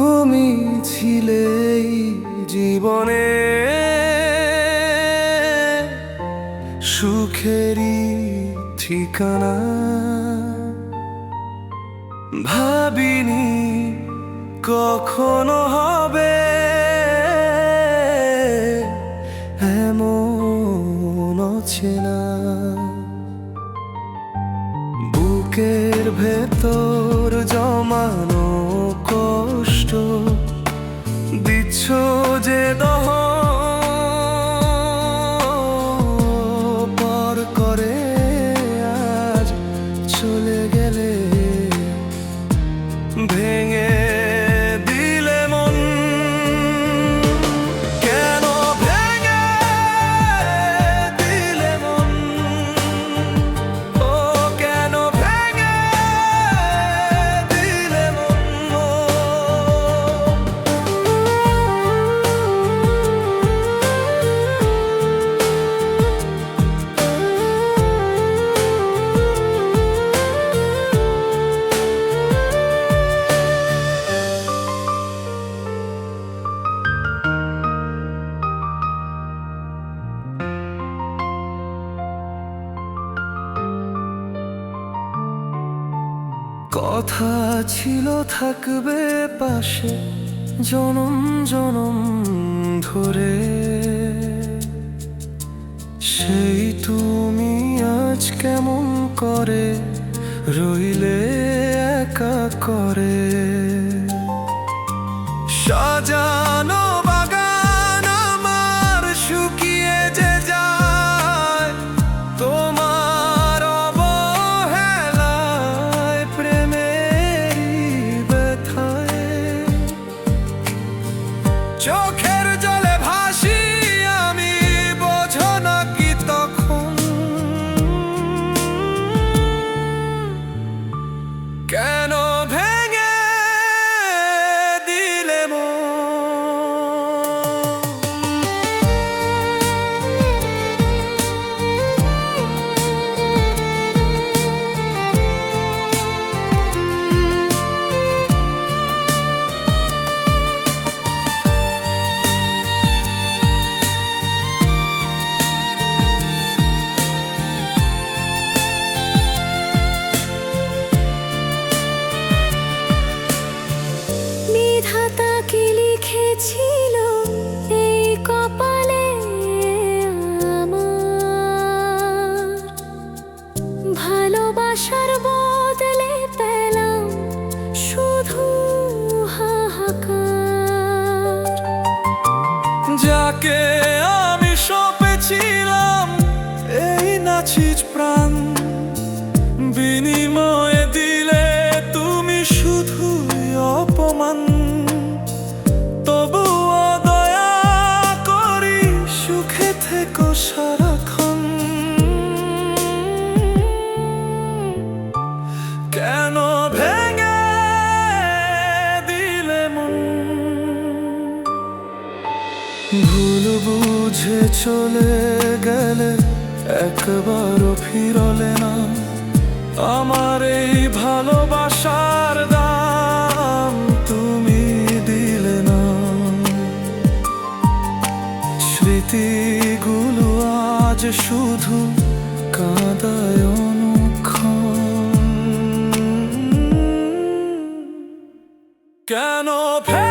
তুমি ছিলে জীবনে। সুখেরই ঠিকানা। ভাবিনি কখনো হবে এমন না বুকের ভেতর যে দহ কথা ছিল থাকবে পাশে জনম জনম ধরে। সেই তুমি আজ কেমন করে রইলে একা করে? সাজানো aquel বুঝে চলে গেলে একবারও ফিরলে না। আমার এই ভালোবাসার দাম তুমি দিলে না। স্মৃতিগুলো আজ শুধু কাঁদায় অনুক্ষণ। কেন ফের